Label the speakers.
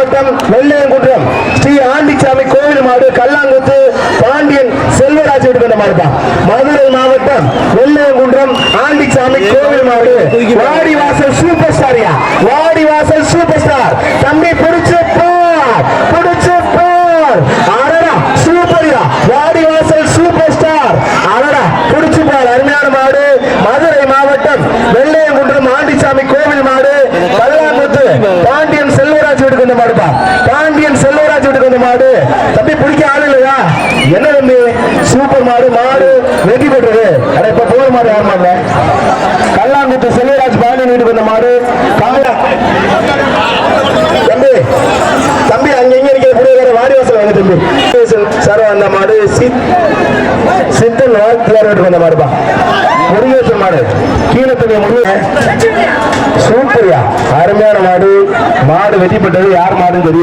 Speaker 1: மாவட்டம் வெள்ளையங்குன்றம். ஸ்ரீ ஆண்டிச்சாமி கோவில் மாடு கல்லாங்குத்து பாண்டியன் செல்வராஜ் எடுக்கிற மாடுப்பா. மதுரை மாவட்டம் வெள்ளையங்குன்றம் ஆண்டிச்சாமி கோவில் மாடு. வாடி வாசல் சூப்பர் ஸ்டாரியா. வாடி வாசல் சூப்பர் ஸ்டார். தம்பி பிடிச்சு பார் பிடிச்சு பார் அடடா சூப்பரியா. வாடி வாசல் சூப்பர் ஸ்டார். அடடா பிடிச்சு பார் அருமையான மாடு. மதுரை மாவட்டம் வெள்ளையங்குன்றம் ஆண்டிச்சாமி கோவில் மாடு. கல்லாங்குத்து வந்து மாடுப்பா. பாண்டியன் செல்வராஜ் வீட்டுக்கு வந்து மாடு. தம்பி பிடிக்க ஆள் இல்லையா? என்ன தம்பி? சூப்பர் மாடு மாடு வெற்றி பெற்றது அட இப்ப போற மாடு யார் மாடு கல்லாங்குத்து செல்வராஜ் பாண்டியன் வீட்டுக்கு வந்த மாடு. காயா தம்பி தம்பி அங்க எங்க இருக்கிற வேற வாடி வாசல் வாங்க தம்பி. சார் அந்த மாடு. சித்தன் வாழ்க்கையார் வீட்டுக்கு வந்த மாடுப்பா. முருகேசன் மாடு. கீழே தம்பி முருகன் சூப்பரியா. அருமையான மாடு. மாடு வெற்றி பெற்றது யார் மாடுன்னு தெரியும்